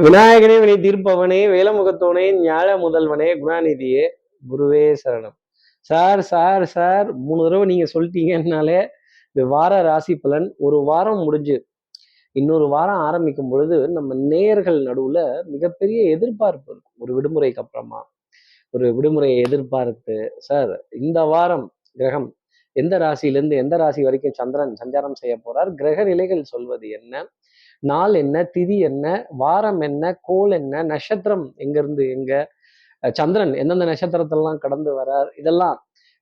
விநாயகனே வினை தீர்ப்பவனே வேலமுகத்தோனே ஞாழ முதல்வனே குணாநிதியே குருவே சரணம். சார் சார் சார் மூணு தடவை நீங்க சொல்லிட்டீங்கன்னாலே இந்த வார ராசி பலன் ஒரு வாரம் முடிஞ்சு இன்னொரு வாரம் ஆரம்பிக்கும் பொழுது நம்ம நேயர்கள் நடுவுல மிகப்பெரிய எதிர்பார்ப்பு இருக்கும். ஒரு விடுமுறைக்கு அப்புறமா ஒரு விடுமுறையை எதிர்பார்த்து சார் இந்த வாரம் கிரகம் எந்த ராசியிலிருந்து எந்த ராசி வரைக்கும் சந்திரன் சஞ்சாரம் செய்ய போறார் கிரக நிலைகள் சொல்வது என்ன? நாள் என்ன திதி என்ன வாரம் என்ன கோல் என்ன நட்சத்திரம் எங்கேருந்து எங்கே எங்க சந்திரன் எந்தெந்த நட்சத்திரத்தெல்லாம் கடந்து வரார் இதெல்லாம்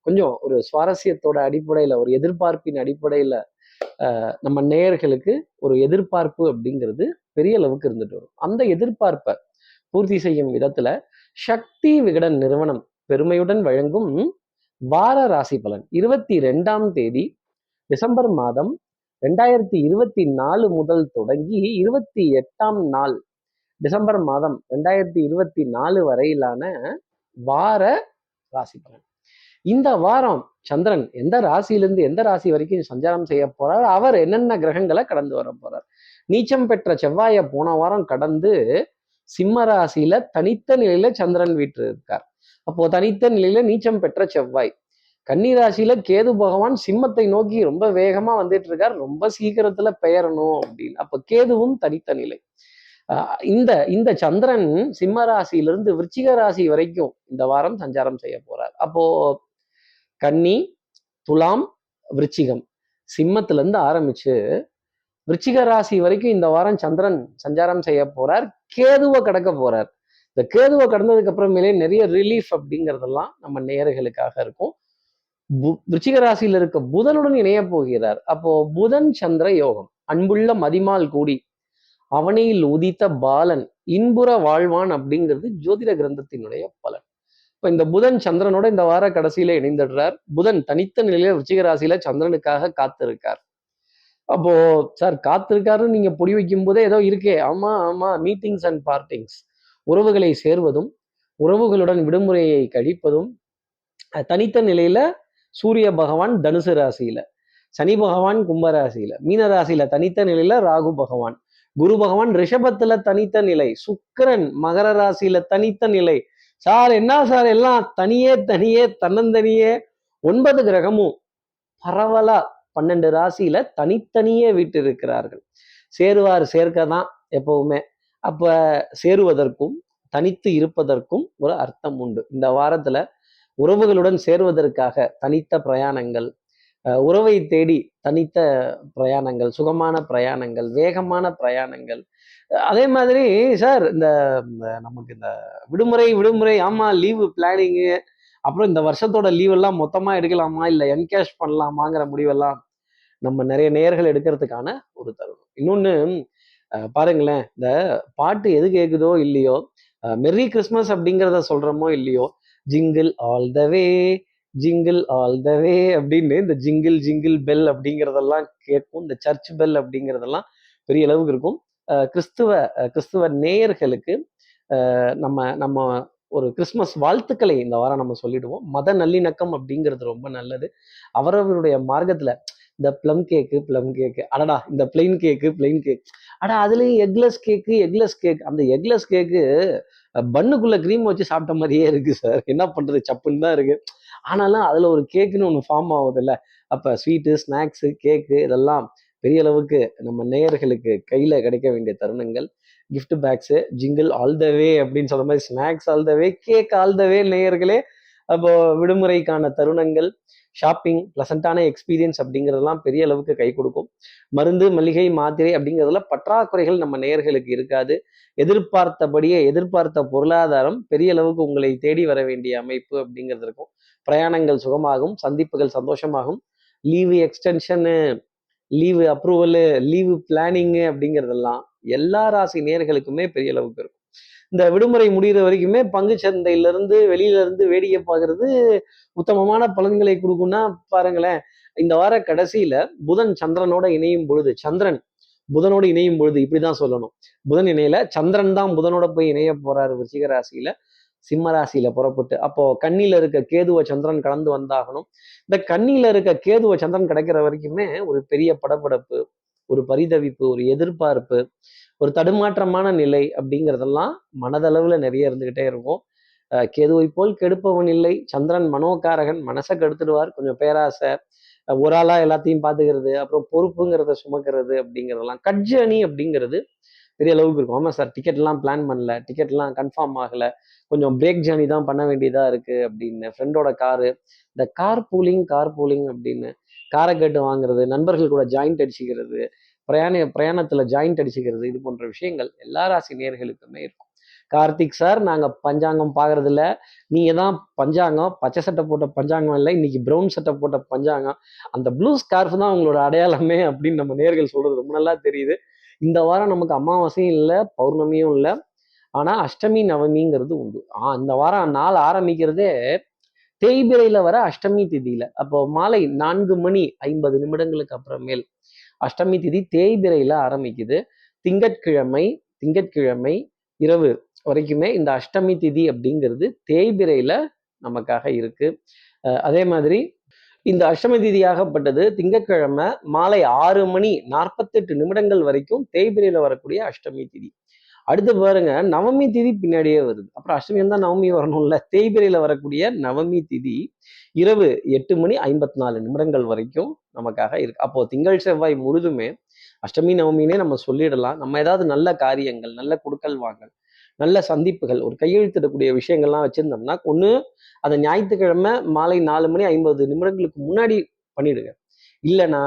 கொஞ்சம் ஒரு சுவாரஸ்யத்தோட அடிப்படையில் ஒரு எதிர்பார்ப்பின் அடிப்படையில் நம்ம நேயர்களுக்கு ஒரு எதிர்பார்ப்பு அப்படிங்கிறது பெரிய அளவுக்கு இருந்துட்டு வரும். அந்த எதிர்பார்ப்பை பூர்த்தி செய்யும் விதத்துல சக்தி விகடன் நிறுவனம் பெருமையுடன் வழங்கும் வார ராசி பலன். இருபத்தி ரெண்டாம் தேதி டிசம்பர் மாதம் ரெண்டாயிரத்தி இருபத்தி நாலு முதல் தொடங்கி இருபத்தி எட்டாம் நாள் டிசம்பர் மாதம் ரெண்டாயிரத்தி இருபத்தி நாலு வரையிலான வார ராசி பலன் இந்த வாரம் சந்திரன் எந்த ராசியிலிருந்து எந்த ராசி வரைக்கும் சஞ்சாரம் செய்ய போறார்? அவர் என்னென்ன கிரகங்களை கடந்து வர போறார்? நீச்சம் பெற்ற செவ்வாயை போன வாரம் கடந்து சிம்ம ராசியில தனித்த நிலையில சந்திரன் வீட்டு இருக்கார் அப்போ தனித்த நிலையில நீச்சம் பெற்ற செவ்வாய் கன்னிராசியில கேது பகவான் சிம்மத்தை நோக்கி ரொம்ப வேகமா வந்துட்டு இருக்கார் ரொம்ப சீக்கிரத்துல பெயரணும் அப்படின்னு. அப்ப கேதுவும் தனித்த நிலை. ஆஹ் இந்த இந்த சந்திரன் சிம்ம ராசியிலிருந்து விருச்சிக ராசி வரைக்கும் இந்த வாரம் சஞ்சாரம் செய்ய போறார். அப்போ கன்னி துலாம் விருச்சிகம் சிம்மத்துல இருந்து ஆரம்பிச்சு விருச்சிக ராசி வரைக்கும் இந்த வாரம் சந்திரன் சஞ்சாரம் செய்ய போறார். கேதுவை கடக்க போறார். இந்த கேதுவை கடந்ததுக்கு அப்புறமேலே நிறைய ரிலீஃப் அப்படிங்கிறதெல்லாம் நம்ம நேர்களுக்காக இருக்கும். விருச்சிக ராசியில் இருக்க புதனுடன் இணைய போகிறார். அப்போ புதன் சந்திர யோகம் அன்புள்ள மதிமால் கூடி அவனையில் உதித்த பாலன் இன்புற வாழ்வான் அப்படிங்கிறது ஜோதிட கிரந்தத்தினுடைய பலன். இப்போ இந்த புதன் சந்திரனோட இந்த வார கடைசியில இணைந்துடுறார். புதன் தனித்த நிலையில விருச்சிக ராசியில சந்திரனுக்காக காத்திருக்கார். அப்போ சார் காத்திருக்காருன்னு நீங்க பொடி வைக்கும் போதே ஏதோ இருக்கே. ஆமா ஆமா மீட்டிங்ஸ் அண்ட் பார்ட்டிங்ஸ் உறவுகளை சேர்வதும் உறவுகளுடன் விடுமுறையை கழிப்பதும் தனித்த நிலையில சூரிய பகவான் தனுசு ராசியில சனி பகவான் கும்பராசியில மீன ராசியில தனித்த நிலையில ராகு பகவான். குரு பகவான் ரிஷபத்துல தனித்த நிலை சுக்கிரன் மகர ராசியில தனித்த நிலை. சார் என்ன சார் எல்லாம் தனியே தனியே தன்னந்தனியே ஒன்பது கிரகமும் பரவலா பன்னெண்டு ராசியில தனித்தனியே வீட்டு இருக்கிறார்கள் சேருவார் சேர்க்க தான் எப்பவுமே. அப்ப சேருவதற்கும் தனித்து இருப்பதற்கும் ஒரு அர்த்தம் உண்டு. இந்த வாரத்துல உறவுகளுடன் சேருவதற்காக தனித்த பிரயாணங்கள் உறவை தேடி தனித்த பிரயாணங்கள் சுகமான பிரயாணங்கள் வேகமான பிரயாணங்கள். அதே மாதிரி சார் இந்த இந்த நமக்கு இந்த விடுமுறை விடுமுறை ஆமாம் லீவு பிளானிங்கு அப்புறம் இந்த வருஷத்தோட லீவ் எல்லாம் எடுக்கலாமா இல்லை என்கேஷ் பண்ணலாமாங்கிற முடிவெல்லாம் நம்ம நிறைய நேர்கள் எடுக்கிறதுக்கான ஒரு தருணம். இன்னொன்னு பாருங்களேன் இந்த பாட்டு எது கேட்குதோ இல்லையோ மெர்ரி கிறிஸ்மஸ் அப்படிங்கிறத சொல்றோமோ இல்லையோ jingle all the way jingle all the way அப்படின்னு இந்த ஜிங்கிள் ஜிங்கிள் பெல் அப்படிங்கிறதெல்லாம் கேட்கும். இந்த சர்ச் பெல் அப்படிங்கிறதெல்லாம் பெரிய அளவுக்கு இருக்கும். கிறிஸ்துவ கிறிஸ்துவ நேயர்களுக்கு நம்ம நம்ம ஒரு கிறிஸ்மஸ் வாழ்த்துக்களை இந்த வாரம் நம்ம சொல்லிடுவோம். மத நல்லிணக்கம் அப்படிங்கிறது ரொம்ப நல்லது. அவரவருடைய மார்க்கத்தில் இந்த ப்ளம் கேக்கு ப்ளம் கேக்கு அடடா இந்த பிளெயின் கேக்கு பிளெயின் கேக் அடா அதுலேயும் எக்லெஸ் கேக்கு எக்லெஸ் கேக் அந்த எக்லெஸ் கேக்கு பன்னுக்குள்ள க்ரீம் வச்சு சாப்பிட்ட மாதிரியே இருக்கு சார் என்ன பண்றது? சப்புன்னு தான் இருக்கு. ஆனாலும் அதுல ஒரு கேக்குன்னு ஒன்று ஃபார்ம் ஆகுதுல்ல. அப்ப ஸ்வீட்டு ஸ்நாக்ஸு கேக்கு இதெல்லாம் பெரிய அளவுக்கு நம்ம நேயர்களுக்கு கையில கிடைக்க வேண்டிய தருணங்கள். Gift packs jingle all the way அப்படின்னு சொல்ற மாதிரி snacks all the way cake all the way நேயர்களே. அப்போ விடுமுறைக்கான தருணங்கள். ஷாப்பிங் ப்ளசண்ட்டான எக்ஸ்பீரியன்ஸ் அப்படிங்கிறதெல்லாம் பெரிய அளவுக்கு கை கொடுக்கும். மருந்து மளிகை மாத்திரை அப்படிங்கிறதுல பற்றாக்குறைகள் நம்ம நேயர்களுக்கு இருக்காது. எதிர்பார்த்தபடியே எதிர்பார்த்த பொருளாதாரம் பெரிய அளவுக்கு உங்களை தேடி வர வேண்டிய அமைப்பு அப்படிங்கிறது இருக்கும். பிரயாணங்கள் சுகமாகும் சந்திப்புகள் சந்தோஷமாகும். Leave extension leave approval leave planning அப்படிங்கிறதெல்லாம் எல்லா ராசி நேர்களுக்குமே பெரிய அளவுக்கு இருக்கும். இந்த விடுமுறை முடிகிற வரைக்குமே பங்கு சந்தையில இருந்து வெளியில இருந்து வேடிக்கை பார்க்கறது உத்தமமான பலன்களை கொடுக்கும்னா பாருங்களேன். இந்த வார கடைசியில புதன் சந்திரனோட இணையும் பொழுது சந்திரன் புதனோடு இணையும் பொழுது இப்படிதான் சொல்லணும். புதன் இணையில சந்திரன் தான் புதனோட போய் இணைய போறாரு விருச்சிக ராசியில சிம்ம ராசியில புறப்பட்டு. அப்போ கண்ணில இருக்க கேதுவ சந்திரன் கலந்து வந்தாகணும். இந்த கண்ணில இருக்க கேதுவ சந்திரன் கிடைக்கிற வரைக்குமே ஒரு பெரிய படபடப்பு ஒரு பரிதவிப்பு ஒரு எதிர்பார்ப்பு ஒரு தடுமாற்றமான நிலை அப்படிங்கிறதெல்லாம் மனதளவில் நிறைய இருந்துக்கிட்டே இருக்கும். கேதுவை போல் கெடுப்பவன் இல்லை. சந்திரன் மனோகாரகன் மனசை கெடுத்துடுவார். கொஞ்சம் பேராசை ஒரு ஆளாக எல்லாத்தையும் பார்த்துக்கிறது அப்புறம் பொறுப்புங்கிறத சுமக்கிறது அப்படிங்கிறதெல்லாம் கட்ஜி அப்படிங்கிறது பெரிய அளவுக்கு இருக்கும். ஆமாம் சார் டிக்கெட்லாம் பிளான் பண்ணல. டிக்கெட்லாம் கன்ஃபார்ம் ஆகலை. கொஞ்சம் பிரேக் ஜேர்னி தான் பண்ண வேண்டியதாக இருக்குது அப்படின்னு. ஃப்ரெண்டோட காரு இந்த கார் பூலிங் கார் பூலிங் அப்படின்னு காரை கேட்டு வாங்குறது நண்பர்கள் கூட ஜாயிண்ட் அடிச்சுக்கிறது பிரயாண பிரயாணத்துல ஜாயிண்ட் அடிச்சுக்கிறது இது போன்ற விஷயங்கள் எல்லா ராசி நேர்களுக்குமே இருக்கும். கார்த்திக் சார் நாங்க பஞ்சாங்கம் பாக்குறது இல்ல தான் பஞ்சாங்கம் பச்சை சட்டை போட்ட பஞ்சாங்கம் இல்லை இன்னைக்கு ப்ரௌன் சட்டை போட்ட பஞ்சாங்கம். அந்த ப்ளூ ஸ்கார்ஃப் தான் உங்களோட அடையாளமே அப்படின்னு நம்ம நேர்கள் சொல்றது ரொம்ப நல்லா தெரியுது. இந்த வாரம் நமக்கு அமாவாசையும் இல்லை பௌர்ணமியும் இல்லை. ஆனா அஷ்டமி நவமிங்கிறது உண்டு. ஆ இந்த வாரம் நாள் ஆரம்பிக்கிறதே தேய்பிரையில் வர அஷ்டமி திதியில. அப்போ மாலை நான்கு மணி ஐம்பது நிமிடங்களுக்கு அப்புறமேல். அஷ்டமி திதி தேய்பிரையில ஆரம்பிக்குது. திங்கட்கிழமை திங்கட்கிழமை இரவு வரைக்குமே இந்த அஷ்டமி திதி அப்படிங்கிறது தேய்பிரையில நமக்காக இருக்கு. அதே மாதிரி இந்த அஷ்டமி திதியாகப்பட்டது திங்கட்கிழமை மாலை ஆறு மணி நாற்பத்தெட்டு நிமிடங்கள் வரைக்கும் தேய்பிரையில வரக்கூடிய அஷ்டமி திதி. அடுத்து பாருங்க நவமி திதி பின்னாடியே வருது. அப்புறம் அஷ்டமி தான் நவமி வரணும்ல. தேய்பிரையில வரக்கூடிய நவமி திதி இரவு எட்டு மணி ஐம்பத்தி நாலு நிமிடங்கள் வரைக்கும் நமக்காக இருக்கு. அப்போ திங்கள் செவ்வாய் முழுதுமே அஷ்டமி நவமினே நம்ம சொல்லிடலாம். நம்ம ஏதாவது நல்ல காரியங்கள் நல்ல குடுக்கல் வாங்கல் நல்ல சந்திப்புகள் ஒரு கையெழுத்திடக்கூடிய விஷயங்கள்லாம் வச்சிருந்தோம்னா ஒன்று அதை ஞாயிற்றுக்கிழமை மாலை நாலு மணி ஐம்பது நிமிடங்களுக்கு முன்னாடி பண்ணிடுங்க. இல்லைன்னா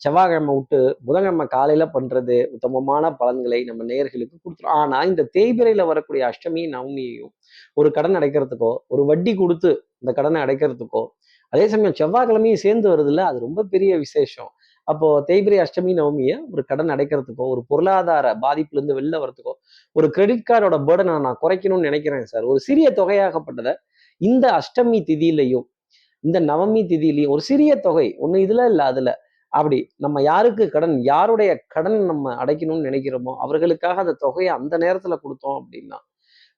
செவ்வாய்க்கிழமை விட்டு புதன்கிழமை காலையில பண்றது உத்தமமான பலன்களை நம்ம நேயர்களுக்கு கொடுத்துரும். ஆனா இந்த தேய்பிரையில வரக்கூடிய அஷ்டமி நவமியையும் ஒரு கடன் அடைக்கிறதுக்கோ ஒரு வட்டி கொடுத்து இந்த கடனை அடைக்கிறதுக்கோ அதே சமயம் செவ்வாய்க்கிழமையும் சேர்ந்து வருதுல்ல அது ரொம்ப பெரிய விசேஷம். அப்போ தேய்பிரை அஷ்டமி நவமியை ஒரு கடன் அடைக்கிறதுக்கோ ஒரு பொருளாதார பாதிப்புல இருந்து வெளில வரதுக்கோ ஒரு கிரெடிட் கார்டோட பேர்டனை நான் குறைக்கணும்னு நினைக்கிறேன் சார். ஒரு சிறிய தொகையாகப்பட்டதை இந்த அஷ்டமி திதியிலையும் இந்த நவமி திதியிலையும் ஒரு சிறிய தொகை ஒன்றும் இதுல இல்லை அதுல அப்படி நம்ம யாருக்கு கடன் யாருடைய கடன் நம்ம அடைக்கணும்னு நினைக்கிறோமோ அவர்களுக்காக அந்த தொகையை அந்த நேரத்துல கொடுத்தோம் அப்படின்னா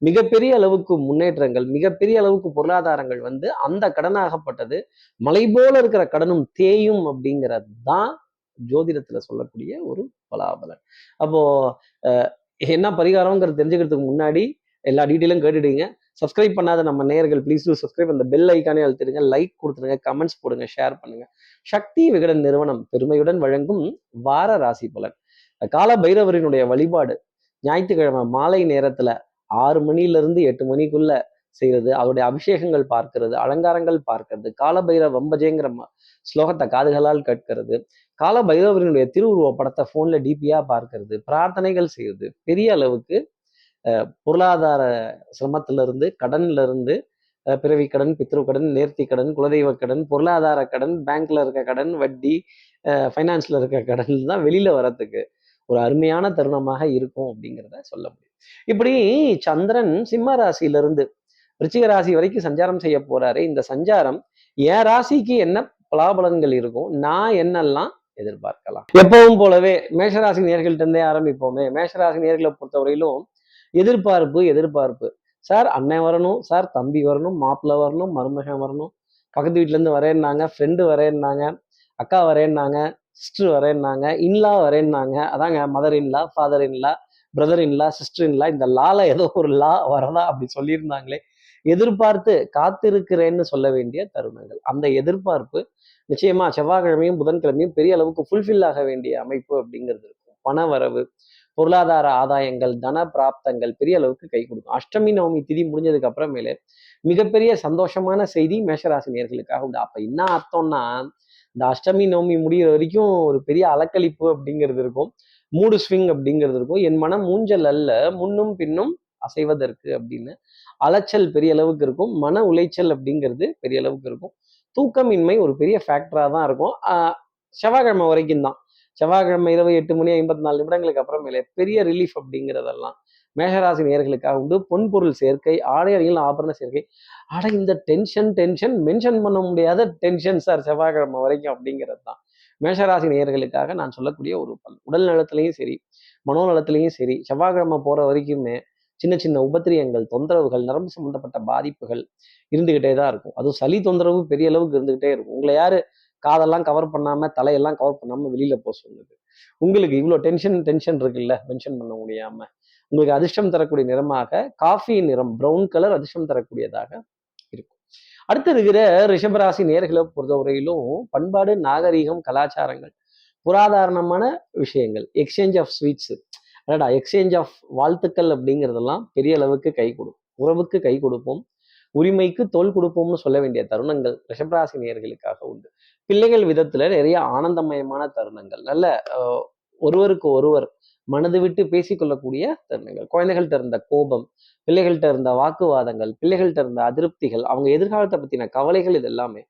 மிகப்பெரிய அளவுக்கு முன்னேற்றங்கள் மிகப்பெரிய அளவுக்கு பொருளாதாரங்கள் வந்து அந்த கடனாகப்பட்டது மலை போல இருக்கிற கடனும் தேயும் அப்படிங்கிறது தான் ஜோதிடத்துல சொல்லக்கூடிய ஒரு பலாபலன். அப்போ அஹ், என்ன பரிகாரம்ங்கிறது தெரிஞ்சுக்கிறதுக்கு முன்னாடி எல்லா டீட்டெயிலும் கேட்டுடுங்க. சப்ஸ்கிரைப் பண்ணாத நம்ம நேர்கள் ப்ளீஸ் டூ சப்ஸ்கிரைப் அந்த பெல் ஐக்கானே அழுத்திடுங்க. லைக் கொடுத்துருங்க கமெண்ட்ஸ் போடுங்க. ஷேர் பண்ணுங்க. சக்தி விகடன் நிறுவனம் பெருமையுடன் வழங்கும் வார ராசி பலன். கால பைரவரினுடைய வழிபாடு ஞாயிற்றுக்கிழமை மாலை நேரத்துல ஆறு மணிலிருந்து எட்டு மணிக்குள்ள செய்யறது அவருடைய அபிஷேகங்கள் பார்க்கிறது அலங்காரங்கள் பார்க்கிறது கால பைரவ வம்பஜேங்கிற ம- ஸ்லோகத்தை காதுகளால் கேட்கிறது. கால பைரவரினுடைய திருவுருவ படத்தை ஃபோனில் டிபியா பார்க்கறது பிரார்த்தனைகள் செய்யறது பெரிய அளவுக்கு பொருளாதார சிரமத்துல இருந்து கடன்ல இருந்து பிறவி கடன் பித்ரு கடன் நேர்த்தி கடன் குலதெய்வ கடன் பொருளாதார கடன் பேங்க்ல இருக்க கடன் வட்டி ஃபைனான்ஸ்ல இருக்க கடன் தான் வெளியில வரத்துக்கு ஒரு அருமையான தருணமாக இருக்கும் அப்படிங்கிறத சொல்ல முடியும். இப்படி சந்திரன் சிம்ம ராசியிலிருந்து விருச்சிக ராசி வரைக்கும் சஞ்சாரம் செய்ய போறாரு. இந்த சஞ்சாரம் என் ராசிக்கு என்ன பலாபலன்கள் இருக்கும் நான் என்னெல்லாம் எதிர்பார்க்கலாம்? எப்பவும் போலவே மேஷராசி நேர்கள்ட்ட இருந்தே ஆரம்பிப்போமே. மேஷராசி நேர்களை பொறுத்தவரையிலும் எதிர்பார்ப்பு எதிர்பார்ப்பு. சார் அண்ணன் வரணும் சார் தம்பி வரணும் மாப்பிள்ளை வரணும் மருமகன் வரணும். பக்கத்து வீட்டிலேருந்து வரேன்னாங்க ஃப்ரெண்டு வரேன்னாங்க அக்கா வரேன்னாங்க சிஸ்டர் வரேன்னாங்க இன்லா வரேன்னாங்க. அதாங்க mother in law father in law brother in law sister in law இந்த லால ஏதோ ஒரு லா வரதா அப்படி சொல்லியிருந்தாங்களே. எதிர்பார்த்து காத்திருக்கிறேன்னு சொல்ல வேண்டிய தருணங்கள். அந்த எதிர்பார்ப்பு நிச்சயமா செவ்வாய்க்கிழமையும் புதன்கிழமையும் பெரிய அளவுக்கு ஃபுல்ஃபில் ஆக வேண்டிய அமைப்பு அப்படிங்கிறது இருக்கும். பண வரவு பொருளாதார ஆதாயங்கள் தன பிராப்தங்கள் பெரிய அளவுக்கு கை கொடுக்கும். அஷ்டமி நவமி திதி முடிஞ்சதுக்கு அப்புறமேலே மிகப்பெரிய சந்தோஷமான செய்தி மேஷராசி நேர்களுக்காக உண்டு. அப்ப என்ன அர்த்தம்னா இந்த அஷ்டமி நவமி முடிகிற வரைக்கும் ஒரு பெரிய அலக்களிப்பு அப்படிங்கிறது இருக்கும். மூடு ஸ்விங் அப்படிங்கிறது இருக்கும். என் மனம் மூஞ்சல் அல்ல முன்னும் பின்னும் அசைவதற்கு அப்படின்னு அலைச்சல் பெரிய அளவுக்கு இருக்கும். மன உளைச்சல் அப்படிங்கிறது பெரிய அளவுக்கு இருக்கும். தூக்கமின்மை ஒரு பெரிய ஃபேக்டரா தான் இருக்கும். ஆஹ் செவ்வாய்க்கிழமை வரைக்கும் தான். செவ்வாய்க்கிழமை இரவு எட்டு மணி ஐம்பத்தி நாலு நிமிடங்களுக்கு அப்புறமேலே பெரிய ரிலீஃப் அப்படிங்கிறதெல்லாம் மேஷராசி நேர்களுக்காக உண்டு. பொன்பொருள் சேர்க்கை ஆடை அணிகள் ஆபரண சேர்க்கை. ஆட இந்த டென்ஷன் டென்ஷன் மென்ஷன் பண்ண முடியாத டென்ஷன் சார் செவ்வாய்க்கிழமை வரைக்கும் அப்படிங்கிறது தான். மேஷராசி நேர்களுக்காக நான் சொல்லக்கூடிய ஒரு பலன் உடல் நலத்திலையும் சரி மனோநலத்திலையும் சரி செவ்வாய்க்கிழமை போற வரைக்குமே சின்ன சின்ன உபத்திரியங்கள் தொந்தரவுகள் நரம்பு சம்பந்தப்பட்ட பாதிப்புகள் இருந்துகிட்டே தான் இருக்கும். அதுவும் சளி தொந்தரவு பெரிய அளவுக்கு இருந்துகிட்டே இருக்கும். உங்களை யாரு காதெல்லாம் கவர் பண்ணாம தலையெல்லாம் கவர் பண்ணாம வெளியில போக சொல்லுது. உங்களுக்கு இவ்வளோ டென்ஷன் டென்ஷன் இருக்குல்ல மென்ஷன் பண்ண முடியாம. உங்களுக்கு அதிர்ஷ்டம் தரக்கூடிய நிறமாக காஃபி நிறம் ப்ரௌன் கலர் அதிர்ஷ்டம் தரக்கூடியதாக இருக்கும். அடுத்து இருக்கிற ரிஷபராசி நேர்களை பொறுத்தவரையிலும் பண்பாடு நாகரீகம் கலாச்சாரங்கள் புராதாரணமான விஷயங்கள் எக்ஸ்சேஞ்ச் ஆஃப் ஸ்வீட்ஸ் அடடா எக்ஸ்சேஞ்ச் ஆஃப் வாழ்த்துக்கள் அப்படிங்கிறதெல்லாம் பெரிய அளவுக்கு கை கொடுக்கும் உறவுக்கு கை கொடுப்போம். உரிமைக்கு தோல் கொடுப்போம்னு சொல்ல வேண்டிய தருணங்கள் ரிஷபராசி நேர்களுக்காக உண்டு. பிள்ளைகள் விதத்துல நிறைய ஆனந்தமயமான தருணங்கள். நல்ல ஒருவருக்கு ஒருவர் மனது விட்டு பேசிக்கொள்ளக்கூடிய தருணங்கள். குழந்தைகள்கிட்ட இருந்த கோபம் பிள்ளைகள்கிட்ட இருந்த வாக்குவாதங்கள் பிள்ளைகள்கிட்ட இருந்த அதிருப்திகள் அவங்க எதிர்காலத்தை பத்தின கவலைகள் இது எல்லாமே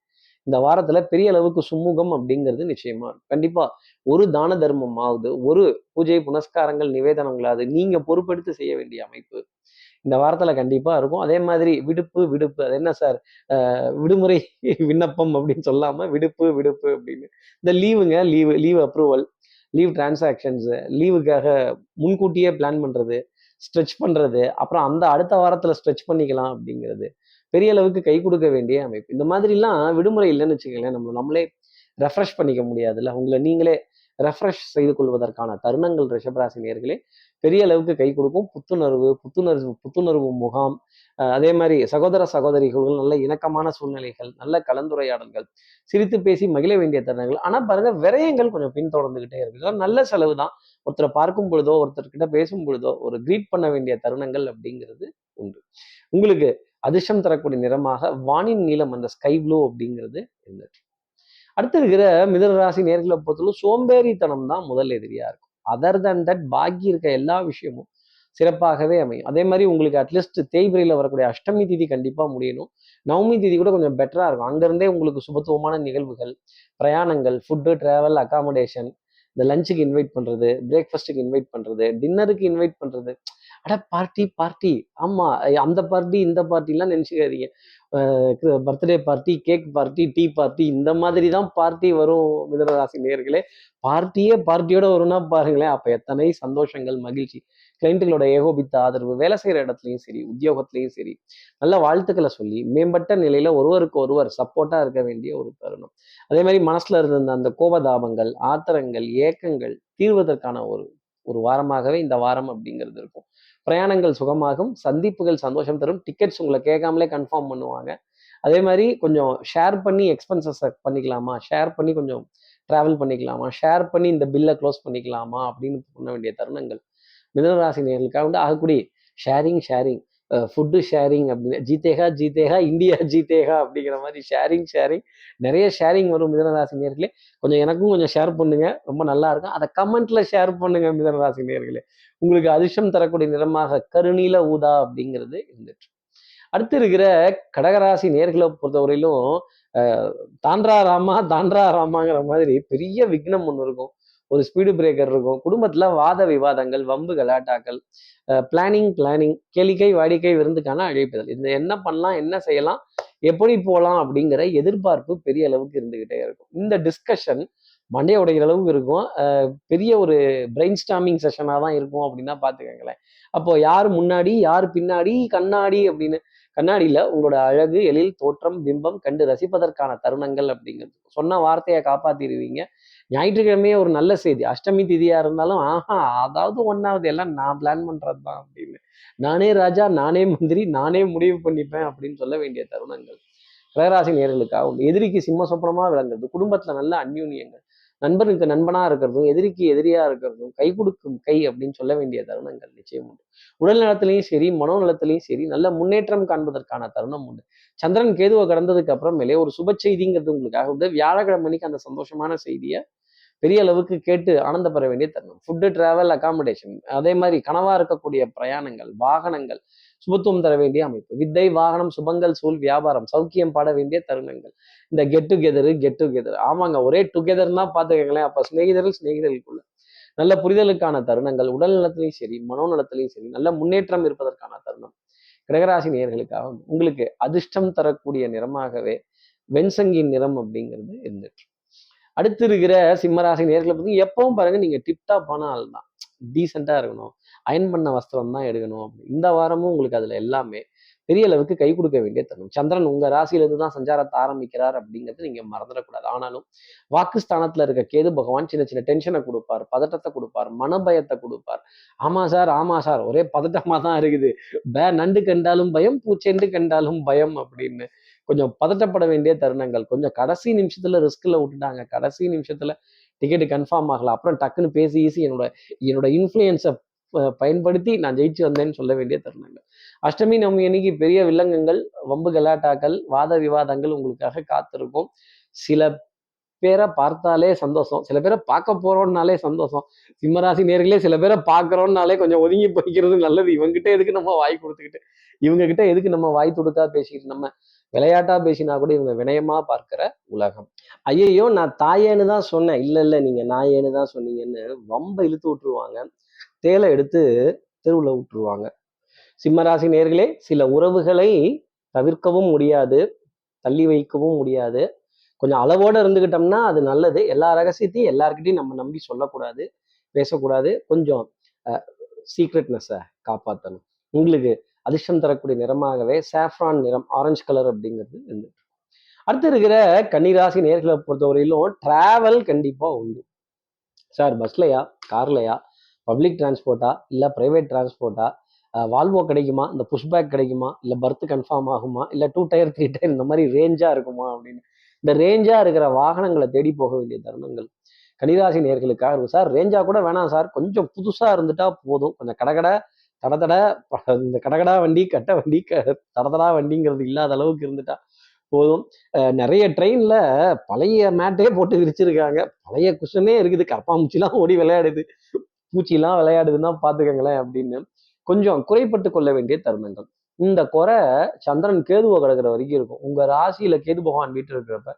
இந்த வாரத்துல பெரிய அளவுக்கு சுமூகம் அப்படிங்கிறது நிச்சயமா இருக்கும். கண்டிப்பா ஒரு தான தர்மம் ஆகுது ஒரு பூஜை புனஸ்காரங்கள் நிவேதனங்களாவது நீங்க பொறுப்பெடுத்து செய்ய வேண்டிய அமைப்பு இந்த வாரத்துல கண்டிப்பா இருக்கும். அதே மாதிரி விடுப்பு விடுப்பு. அது என்ன சார்? விடுமுறை விண்ணப்பம் அப்படின்னு சொல்லாம விடுப்பு விடுப்பு அப்படின்னு. இந்த லீவுங்க leave leave approval leave transactions லீவுக்காக முன்கூட்டியே பிளான் பண்றது ஸ்ட்ரெச் பண்றது அப்புறம் அந்த அடுத்த வாரத்துல ஸ்ட்ரெச் பண்ணிக்கலாம் அப்படிங்கிறது. பெரிய அளவுக்கு கை கொடுக்க வேண்டிய அமைப்பு. இந்த மாதிரிலாம் விடுமுறை இல்லைன்னு வச்சுக்கோங்களேன் நம்ம நம்மளே ரெஃப்ரெஷ் பண்ணிக்க முடியாதுல்ல. உங்களை நீங்களே ரெஃப்ரெஷ் செய்து கொள்வதற்கான தருணங்கள் ரிஷபராசி நேர்களே பெரிய அளவுக்கு கை கொடுக்கும். புத்துணர்வு புத்துணர்வு புத்துணர்வு முகாம். அதே மாதிரி சகோதர சகோதரிகள் நல்ல இணக்கமான சூழ்நிலைகள் நல்ல கலந்துரையாடல்கள் சிரித்து பேசி மகிழ வேண்டிய தருணங்கள். ஆனால் பாருங்க விரயங்கள் கொஞ்சம் பின்தொடர்ந்துகிட்டே இருக்கு. நல்ல செலவு தான். ஒருத்தரை பார்க்கும் பொழுதோ ஒருத்தர்கிட்ட பேசும் பொழுதோ ஒரு கிரீட் பண்ண வேண்டிய தருணங்கள் அப்படிங்கிறது உண்டு. உங்களுக்கு அதிர்ஷ்டம் தரக்கூடிய நிறமாக வானின் நீளம் அந்த ஸ்கை ப்ளூ அப்படிங்கிறது இருந்தது. அடுத்து இருக்கிற மிதனராசி நேர்களை பொறுத்தவரை சோம்பேறித்தனம் தான் முதல் எதிரியா இருக்கும். அதர் தன் தட் பாக்கி இருக்க எல்லா விஷயமும் சிறப்பாகவே அமையும். அதே மாதிரி உங்களுக்கு அட்லீஸ்ட் தேய்பிரையில் வரக்கூடிய அஷ்டமி திதி கண்டிப்பாக முடியணும். நவமி திதி கூட கொஞ்சம் பெட்டராக இருக்கும். அங்கேருந்தே உங்களுக்கு சுபத்துவமான நிகழ்வுகள் பிரயாணங்கள் ஃபுட்டு ட்ராவல் அக்காமடேஷன் இந்த லஞ்சுக்கு இன்வைட் பண்ணுறது பிரேக்ஃபாஸ்ட்டுக்கு இன்வைட் பண்ணுறது டின்னருக்கு இன்வைட் பண்ணுறது அட பார்ட்டி பார்ட்டி. ஆமா அந்த பார்ட்டி இந்த பார்ட்டிலாம் நினைச்சுக்காதீங்க. Birthday party cake party tea party இந்த மாதிரி தான் பார்ட்டி வரும் மிதனராசி நேர்களே பார்ட்டியே பார்ட்டியோட வரும்னா பாருங்களேன் அப்ப எத்தனை சந்தோஷங்கள் மகிழ்ச்சி. கிளைண்ட்டுகளோட ஏகோபித்த ஆதரவு வேலை செய்கிற இடத்துலையும் சரி உத்தியோகத்துலையும் சரி நல்ல வாழ்த்துக்களை சொல்லி மேம்பட்ட நிலையில ஒருவருக்கு ஒருவர் சப்போர்ட்டா இருக்க வேண்டிய ஒரு தருணம். அதே மாதிரி மனசுல இருந்த அந்த கோபதாபங்கள் ஆத்திரங்கள் ஏக்கங்கள் தீர்வதற்கான ஒரு ஒரு வாரமாகவே இந்த வாரம் அப்படிங்கிறது இருக்கும். பிரயாணங்கள் சுகமாகும் சந்திப்புகள் சந்தோஷம் தரும் டிக்கெட்ஸ் உங்களை கேட்காமலே கன்ஃபார்ம் பண்ணுவாங்க. அதே மாதிரி கொஞ்சம் ஷேர் பண்ணி எக்ஸ்பென்சஸ் பண்ணிக்கலாமா? ஷேர் பண்ணி கொஞ்சம் ட்ராவல் பண்ணிக்கலாமா? ஷேர் பண்ணி இந்த பில்லை க்ளோஸ் பண்ணிக்கலாமா? அப்படின்னு பண்ண வேண்டிய தருணங்கள். மிதனராசி நேர்களுக்காக வந்து ஆகக்கூடிய ஷேரிங் ஷேரிங் ஃபுட்டு ஷேரிங் அப்படின்னு ஜீத்தேகா ஜீத்தேகா இந்தியா ஜீத்தேகா அப்படிங்கிற மாதிரி ஷேரிங் ஷேரிங் நிறைய ஷேரிங் வரும் மிதனராசி நேர்களே. கொஞ்சம் எனக்கும் கொஞ்சம் ஷேர் பண்ணுங்க. ரொம்ப நல்லா இருக்கும். அதை கமெண்ட்ல ஷேர் பண்ணுங்க மிதனராசி நேர்களே. உங்களுக்கு அதிர்ஷ்டம் தரக்கூடிய நிறமாக கருநீல ஊதா அப்படிங்கிறது இருந்துட்டு. அடுத்து இருக்கிற கடகராசி நேர்களை பொறுத்தவரையிலும் தாண்டா ராமா தாண்டா ராமாங்கிற மாதிரி பெரிய விக்னம் ஒன்று இருக்கும். ஒரு ஸ்பீடு பிரேக்கர் இருக்கும். குடும்பத்தில் வாத விவாதங்கள் வம்பு கலாட்டாக்கள் பிளானிங் பிளானிங் கேளிக்கை வாடிக்கை விருந்துக்கான அழைப்புதல் இந்த என்ன பண்ணலாம் என்ன செய்யலாம் எப்படி போகலாம் அப்படிங்கிற எதிர்பார்ப்பு பெரிய அளவுக்கு இருந்துக்கிட்டே இருக்கும். இந்த டிஸ்கஷன் மண்டைய உடைகிற அளவுக்கு இருக்கும். பெரிய ஒரு பிரெயின் ஸ்டாமிங் செஷனாக தான் இருக்கும் அப்படின்னா பார்த்துக்கங்களேன். அப்போ யார் முன்னாடி யார் பின்னாடி கண்ணாடி அப்படின்னு கண்ணாடியில உங்களோட அழகு எழில் தோற்றம் பிம்பம் கண்டு ரசிப்பதற்கான தருணங்கள் அப்படிங்கிறது. சொன்ன வார்த்தையை காப்பாத்திடுவீங்க. ஞாயிற்றுக்கிழமையே ஒரு நல்ல செய்தி. அஷ்டமி திதியா இருந்தாலும் ஆஹா அதாவது ஒன்னாவது எல்லாம் நான் பிளான் பண்றது தான் அப்படின்னு. நானே ராஜா நானே மந்திரி நானே முடிவு பண்ணிப்பேன் அப்படின்னு சொல்ல வேண்டிய தருணங்கள். கடகராசி நேர்களுக்காக உண்டு எதிரிக்கு சிம்ம சொப்பனமாக விளங்குறது. குடும்பத்துல நல்ல அந்யூன்யங்கள். நண்பனுக்கு நண்பனா இருக்கிறதும் எதிரிக்கு எதிரியா இருக்கிறதும் கை கொடுக்கும் கை அப்படின்னு சொல்ல வேண்டிய தருணங்கள் நிச்சயம் உண்டு. உடல் நலத்திலையும் சரி மனோநலத்திலையும் சரி நல்ல முன்னேற்றம் காண்பதற்கான தருணம் உண்டு. சந்திரன் கேதுவை கடந்ததுக்கு அப்புறமேலே ஒரு சுப செய்திங்கிறது உங்களுக்காக உண்டு. வியாழக்கிழமைக்கு அந்த சந்தோஷமான செய்தியை பெரிய அளவுக்கு கேட்டு ஆனந்தப்பட வேண்டிய தருணம். ஃபுட்டு டிராவல் அகாமடேஷன் அதே மாதிரி கனவா இருக்கக்கூடிய பிரயாணங்கள் வாகனங்கள் சுபத்துவம் தர வேண்டிய அமைப்பு. வித்தை வாகனம் சுபங்கள் சூழ் வியாபாரம் சௌக்கியம் பாட வேண்டிய தருணங்கள். இந்த கெட் டுகெதரு கெட் டுகெதர் ஆமாங்க ஒரே டுகெதர்னா பார்த்துக்கங்களேன் அப்ப சிநேகிதர்கள் சிநேகிதர்களுக்குள்ள. நல்ல புரிதலுக்கான தருணங்கள் உடல் நலத்திலையும் சரி மனோநலத்திலையும் சரி நல்ல முன்னேற்றம் இருப்பதற்கான தருணம். கடகராசி நேர்களுக்காக உங்களுக்கு அதிர்ஷ்டம் தரக்கூடிய நிறமாகவே வெண்சங்கியின் நிறம் அப்படிங்கிறது இருந்துட்டு. அடுத்து இருக்கிற சிம்மராசி நேர்களை பத்தி எப்பவும் பாருங்க நீங்க டிப்டாப்பான ஆள் தான் டீசெண்டா இருக்கணும். அயன் பண்ண வஸ்திரம் தான் எடுக்கணும். அப்படி இந்த வாரமும் உங்களுக்கு அதுல எல்லாமே பெரிய அளவுக்கு கை கொடுக்க வேண்டிய தருணம். சந்திரன் உங்க ராசியிலிருந்து தான் சஞ்சாரத்தை ஆரம்பிக்கிறார் அப்படிங்கிறது நீங்க மறந்துடக்கூடாது. ஆனாலும் வாக்குஸ்தானத்துல இருக்க கேது பகவான் சின்ன சின்ன டென்ஷனை கொடுப்பார் பதட்டத்தை கொடுப்பார் மனபயத்தை கொடுப்பார். ஆமா சார் ஆமா சார் ஒரே பதட்டமா தான் இருக்குது. பே நண்டு கண்டாலும் பயம் பூச்செண்டு கண்டாலும் பயம் அப்படின்னு கொஞ்சம் பதட்டப்பட வேண்டிய தருணங்கள். கொஞ்சம் கடைசி நிமிஷத்துல ரிஸ்க்ல விட்டுட்டாங்க. கடைசி நிமிஷத்துல டிக்கெட் கன்ஃபார்ம் ஆகல. அப்புறம் டக்குன்னு பேசி ஈசி என்னோட என்னோட இன்ஃப்ளூயன்ஸை பயன்படுத்தி நான் ஜெயிச்சு வந்தேன்னு சொல்ல வேண்டிய தருணங்கள். அஷ்டமி நம்ம இன்னைக்கு பெரிய வில்லங்கங்கள் வம்பு கலாட்டாக்கள் வாத விவாதங்கள் உங்களுக்காக காத்திருக்கும். சில பேரை பார்த்தாலே சந்தோஷம். சில பேரை பார்க்க போறோம்னாலே சந்தோஷம். சிம்மராசி நேர்களே சில பேரை பார்க்குறோம்னாலே கொஞ்சம் ஒதுங்கி போய்க்கிறது நல்லது. இவங்ககிட்ட எதுக்கு நம்ம வாய் கொடுத்துக்கிட்டு இவங்க கிட்ட எதுக்கு நம்ம வாய் துடுக்கா பேசிக்கிட்டு நம்ம விளையாட்டா பேசினா கூட இவங்க வினயமா பார்க்கிற உலகம். ஐயையோ நான் தாயேன்னு தான் சொன்னேன். இல்லை இல்லை நீங்க நாயேன்னு தான் சொன்னீங்கன்னு வம்ப இழுத்து விட்டுருவாங்க. தேலை எடுத்து தெருவில் விட்டுருவாங்க. சிம்மராசி நேர்களே சில உறவுகளை தவிர்க்கவும் முடியாது தள்ளி வைக்கவும் முடியாது. கொஞ்சம் அளவோட இருந்துக்கிட்டோம்னா அது நல்லது. எல்லா ரகசியத்தையும் எல்லாருக்கிட்டையும் நம்ம நம்பி சொல்லக்கூடாது பேசக்கூடாது. கொஞ்சம் சீக்ரெட்னஸை காப்பாற்றணும் உங்களுக்கு அதிர்ஷ்டம் தரக்கூடிய நிறமாகவே சாஃப்ரான் நிறம் ஆரஞ்சு கலர் அப்படிங்கிறது இருந்துட்டு அடுத்து இருக்கிற கன்னிராசி நேர்களை பொறுத்தவரையிலும் டிராவல் கண்டிப்பாக உண்டு. சார் பஸ்லையா கார்லையா பப்ளிக் டிரான்ஸ்போர்ட்டா? இல்லை ப்ரைவேட் டிரான்ஸ்போர்ட்டா? வால்வோ கிடைக்குமா? இந்த புஷ்பேக் கிடைக்குமா? இல்லை பர்த் கன்ஃபார்ம் ஆகுமா? இல்லை டூ டயர் த்ரீ டயர் இந்த மாதிரி ரேஞ்சாக இருக்குமா? அப்படின்னு. இந்த ரேஞ்சாக இருக்கிற வாகனங்களை தேடி போக வேண்டிய தருணங்கள். கனிராசி நேர்களுக்காக இருக்கும். சார் ரேஞ்சா கூட வேணாம் சார். கொஞ்சம் புதுசாக இருந்துட்டா போதும். கொஞ்சம் கடகடை தடதட ப- இந்த கடகடா வண்டி கட்ட வண்டி க தடதடா வண்டிங்கிறது இல்லாத அளவுக்கு இருந்துட்டா போதும். நிறைய ட்ரெயின்ல பழைய மேட்டே போட்டு விரிச்சிருக்காங்க. பழைய குஷனே இருக்குது. கரப்பாம்பூச்சிலாம் ஓடி விளையாடுது. பூச்சிலாம் விளையாடுதுன்னா பார்த்துக்கங்களேன் அப்படின்னு கொஞ்சம் குறைப்பட்டு கொள்ள வேண்டிய தருணங்கள். இந்த குறை சந்திரன் கேதுவை கடக்கிற வரைக்கும் இருக்கும். உங்க ராசியில கேது பகவான் வீட்டு இருக்கிறப்ப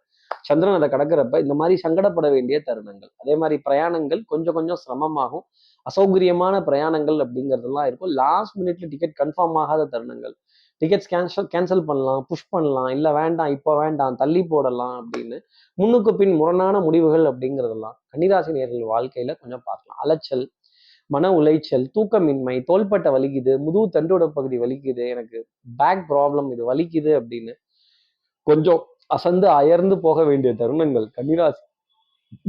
சந்திரன் அதை கடக்கிறப்ப இந்த மாதிரி சங்கடப்பட வேண்டிய தருணங்கள். அதே மாதிரி பிரயாணங்கள் கொஞ்சம் கொஞ்சம் சிரமமாகும். அசௌகரியமான பிரயாணங்கள் அப்படிங்கிறதெல்லாம் இருக்கும். லாஸ்ட் மினிட்ல டிக்கெட் கன்ஃபார்ம் ஆகாத தருணங்கள். டிக்கெட்ஸ் கேன்சல் கேன்சல் பண்ணலாம் புஷ் பண்ணலாம் இல்லை வேண்டாம் இப்போ வேண்டாம் தள்ளி போடலாம் அப்படின்னு முன்னுக்கு பின் முரணான முடிவுகள் அப்படிங்கிறதெல்லாம் கன்னிராசி நேர்கள் வாழ்க்கையில கொஞ்சம் பார்க்கலாம். அலைச்சல் மன உளைச்சல் தூக்கமின்மை தோள்பட்டை வலிக்குது முதுகு தண்டோட பகுதி வலிக்குது எனக்கு பேக் ப்ராப்ளம் இது வலிக்குது அப்படின்னு கொஞ்சம் அசந்து அயர்ந்து போக வேண்டிய தருணங்கள் கன்னிராசி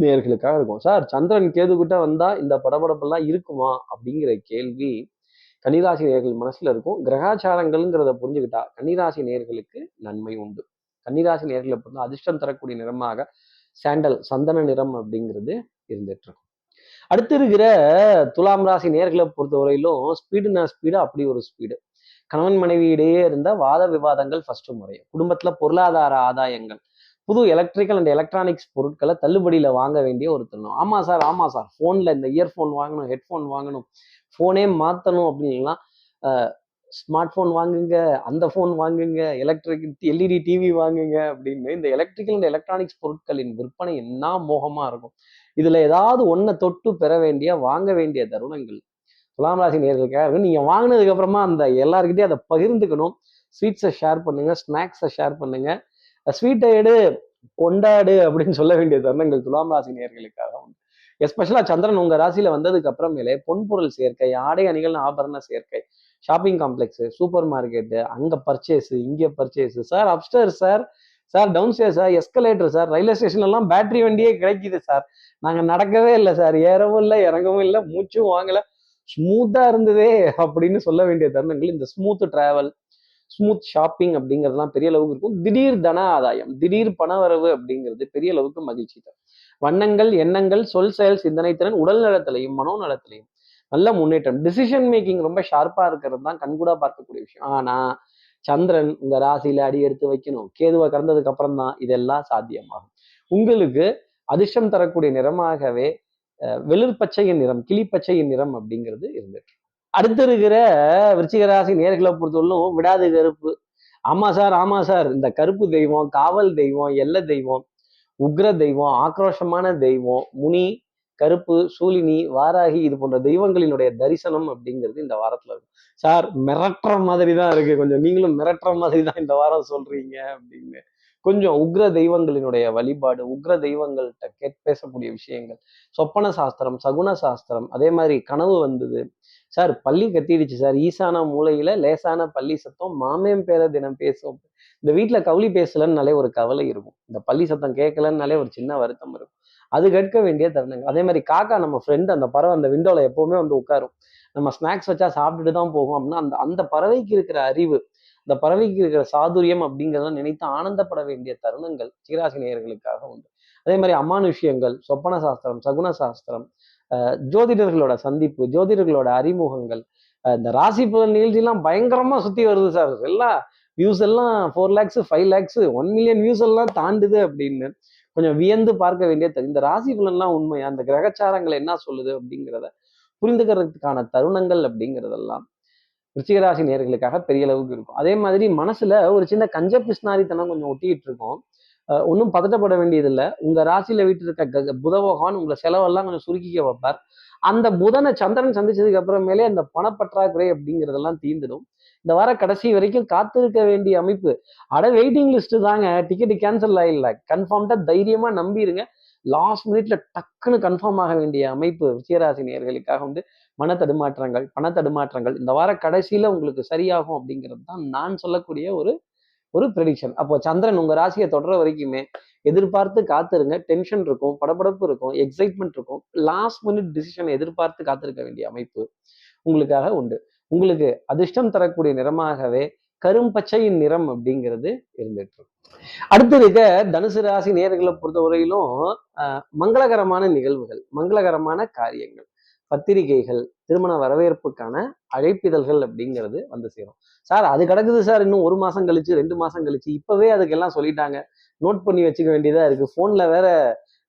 நேர்களுக்காக இருக்கும். சார் சந்திரன் கேதுகிட்ட வந்தா இந்த படபடப்பெல்லாம் இருக்குமா? அப்படிங்கிற கேள்வி கன்னிராசி நேர்கள் மனசுல இருக்கும். கிரகாச்சாரங்கள்ங்கிறத புரிஞ்சுக்கிட்டா கன்னிராசி நேர்களுக்கு நன்மை உண்டு. கன்னிராசி நேர்களை பொறுத்த அதிர்ஷ்டம் தரக்கூடிய நிறமாக சாண்டல் சந்தன நிறம் அப்படிங்கிறது இருந்துட்டு இருக்கும். அடுத்து இருக்கிற துலாம் ராசி நேர்களை பொறுத்தவரையிலும் ஸ்பீடுனா ஸ்பீடு அப்படி ஒரு ஸ்பீடு கணவன் மனைவி இடையே இருந்த வாத விவாதங்கள் ஃபர்ஸ்ட் முறையும் குடும்பத்துல பொருளாதார ஆதாயங்கள். புது எலக்ட்ரிக்கல் அண்ட் எலக்ட்ரானிக்ஸ் பொருட்களை தள்ளுபடியில் வாங்க வேண்டிய ஒரு தருணம். ஆமாம் சார் ஆமாம் சார் ஃபோனில் இந்த இயர்ஃபோன் வாங்கணும் ஹெட்ஃபோன் வாங்கணும். ஃபோனே மாற்றணும் அப்படின்லாம் ஸ்மார்ட் ஃபோன் வாங்குங்க அந்த ஃபோன் வாங்குங்க எலக்ட்ரிக் எல்இடி டிவி வாங்குங்க அப்படின்னு இந்த எலக்ட்ரிக்கல் அண்ட் எலக்ட்ரானிக்ஸ் பொருட்களின் விற்பனை என்ன மோகமா இருக்கும்? இதுல ஏதாவது ஒன்றை தொட்டு பெற வேண்டிய வாங்க வேண்டிய தருணங்கள். துலாம் ராசி நேர்களுக்காக இருக்கும் நீங்க வாங்கினதுக்கு அப்புறமா அந்த எல்லாருக்கிட்டையும் அதை பகிர்ந்துக்கணும். ஸ்வீட்ஸை ஷேர் பண்ணுங்க ஸ்நாக்ஸை ஷேர் பண்ணுங்க. ஸ்வீட்டை எடு கொண்டாடு அப்படின்னு சொல்ல வேண்டிய தருணங்கள் துலாம் ராசி நேர்களுக்காக உண்டு. எஸ்பெஷலா சந்திரன் உங்க ராசியில வந்ததுக்கு அப்புறமேலே பொன்பொருள் சேர்க்கை ஆடை அணிகள் ஆபரண சேர்க்கை ஷாப்பிங் காம்ப்ளெக்ஸு சூப்பர் மார்க்கெட்டு அங்கே பர்ச்சேஸு இங்கே purchase sir after sir sir down stair sir escalator sir railway ஸ்டேஷன்லாம் battery வண்டியே கிடைக்குது சார் நாங்கள் நடக்கவே இல்லை சார் ஏறவும் இல்லை இறங்கவும் இல்லை மூச்சும் வாங்கலை. ஸ்மூத்தாக இருந்ததே அப்படின்னு சொல்ல வேண்டிய தருணங்கள் இந்த ஸ்மூத் ட்ராவல் ஸ்மூத் ஷாப்பிங் அப்படிங்கிறதுலாம் பெரிய அளவுக்கு இருக்கும். திடீர் தன ஆதாயம் திடீர் பணவரவு அப்படிங்கிறது பெரிய அளவுக்கு மகிழ்ச்சி தரும். வண்ணங்கள் எண்ணங்கள் சொல் செயல் சிந்தனை திறன் உடல் நலத்திலையும் மனோநலத்திலையும் நல்ல முன்னேற்றம். டிசிஷன் மேக்கிங் ரொம்ப ஷார்ப்பா இருக்கிறது தான் கண்கூடா பார்க்கக்கூடிய விஷயம். ஆனா சந்திரன் உங்க ராசியில அடி எடுத்து வைக்கணும். கேதுவை கறந்ததுக்கு அப்புறம் தான் இதெல்லாம் சாத்தியமாகும். உங்களுக்கு அதிர்ஷ்டம் தரக்கூடிய நிறமாகவே அஹ், வெளிர் பச்சையின் நிறம் கிளி பச்சையின் நிறம் அப்படிங்கிறது இருந்துட்டு அடுத்து இருக்கிற விருச்சிக ராசி நேர்களை பொறுத்தவரைக்கும் விடாது கருப்பு. ஆமா சார் ஆமா சார். இந்த கருப்பு தெய்வம் காவல் தெய்வம் எல்ல தெய்வம் உக்ர தெய்வம் ஆக்ரோஷமான தெய்வம் முனி கருப்பு சூலினி வாராகி இது போன்ற தெய்வங்களினுடைய தரிசனம் அப்படிங்கிறது இந்த வாரத்துல இருக்கும். சார் மிரட்டுற மாதிரி தான் இருக்கு. கொஞ்சம் நீங்களும் மிரட்டுற மாதிரி தான் இந்த வாரம் சொல்றீங்க அப்படின்னு. கொஞ்சம் உக்ர தெய்வங்களினுடைய வழிபாடு உக்ர தெய்வங்கள்கிட்ட கேட் பேசக்கூடிய விஷயங்கள். சொப்பன சாஸ்திரம் சகுன சாஸ்திரம் அதே மாதிரி கனவு வந்தது. சார் பள்ளி கத்திடுச்சு சார். ஈசான மூலையில லேசான பள்ளி சத்தம் மாமேம் பேர தினம் பேசும் இந்த வீட்டுல கவுளி பேசலன்னாலே ஒரு கவலை இருக்கும். இந்த பள்ளி சத்தம் கேட்கலன்னாலே ஒரு சின்ன வருத்தம் இருக்கும். அது கேட்க வேண்டிய தருணங்கள். அதே மாதிரி காக்கா நம்ம ஃப்ரெண்ட் அந்த பறவை அந்த விண்டோவில் எப்போவுமே வந்து உட்காரும். நம்ம ஸ்நாக்ஸ் வச்சா சாப்பிட்டுட்டு தான் போகும் அப்படின்னா அந்த அந்த பறவைக்கு இருக்கிற அறிவு இந்த பறவைக்கு இருக்கிற சாதுரியம் அப்படிங்கிறத நினைத்து ஆனந்தப்பட வேண்டிய தருணங்கள் சீராசி நேயர்களுக்காக உண்டு. அதே மாதிரி அமானுஷ்யங்கள் சொப்பன சாஸ்திரம் சகுன சாஸ்திரம் ஜோதிடர்களோட சந்திப்பு ஜோதிடர்களோட அறிமுகங்கள் இந்த ராசி புதன் நிகழ்ச்சியெல்லாம் பயங்கரமா சுத்தி வருது சார் எல்லாம் வியூஸ் எல்லாம் four lakhs five lakhs one million views எல்லாம் தாண்டுது அப்படின்னு கொஞ்சம் வியந்து பார்க்க வேண்டிய இந்த ராசி பலன்லாம் உண்மையா அந்த கிரகச்சாரங்கள் என்ன சொல்லுது அப்படிங்கிறத புரிந்துக்கிறதுக்கான தருணங்கள் அப்படிங்கிறதெல்லாம் ரிச்சிகராசி நேர்களுக்காக பெரிய அளவுக்கு இருக்கும். அதே மாதிரி மனசுல ஒரு சின்ன கஞ்ச பிஸ்னாரித்தனம் கொஞ்சம் ஒட்டிக்கிட்டு இருக்கும். ஒன்றும் பதட்டப்பட வேண்டியதில்லை. உங்க ராசியில வீட்டு இருக்க புத உங்களை செலவெல்லாம் கொஞ்சம் சுருக்கிக்க வைப்பார். அந்த புதனை சந்திரன் சந்திச்சதுக்கு அப்புறமேலே அந்த பணப்பற்றாக்குறை அப்படிங்கிறதெல்லாம் தீந்துடும் இந்த வார கடைசி வரைக்கும் காத்திருக்க வேண்டிய அமைப்பு. அட வெயிட்டிங் லிஸ்ட் தாங்க. டிக்கெட் கேன்சல் ஆகல கன்ஃபார்ம்டா தைரியமா நம்பிடுங்க லாஸ்ட் மினிட்ல டக்குன்னு கன்ஃபார்ம் ஆக வேண்டிய அமைப்பு விஜயராசி நேர்களுக்காக வந்து மன தடுமாற்றங்கள் பண தடுமாற்றங்கள் இந்த வார கடைசியில உங்களுக்கு சரியாகும் அப்படிங்கிறது தான் நான் சொல்லக்கூடிய ஒரு ஒரு ப்ரெடிக்ஷன் அப்போ சந்திரன் உங்க ராசியை தொடர வரைக்குமே எதிர்பார்த்து காத்திருங்க. டென்ஷன் இருக்கும் படபடப்பு இருக்கும் எக்ஸைட்மெண்ட் இருக்கும். லாஸ்ட் மினிட் டிசிஷனை எதிர்பார்த்து காத்திருக்க வேண்டிய அமைப்பு உங்களுக்காக உண்டு. உங்களுக்கு அதிர்ஷ்டம் தரக்கூடிய நிறமாகவே கரும்பச்சையின் நிறம் அப்படிங்கிறது இருந்துட்டு அடுத்து இருக்க தனுசு ராசி நேர்களை பொறுத்தவரையிலும் மங்களகரமான நிகழ்வுகள் மங்களகரமான காரியங்கள் பத்திரிகைகள் திருமண வரவேற்புக்கான அழைப்பிதழ்கள் அப்படிங்கிறது வந்து சேரும். சார் அது கிடக்குது சார் இன்னும் ஒரு மாசம் கழிச்சு ரெண்டு மாசம் கழிச்சு இப்பவே அதுக்கெல்லாம் சொல்லிட்டாங்க. நோட் பண்ணி வச்சுக்க வேண்டியதா இருக்கு. போன்ல வேற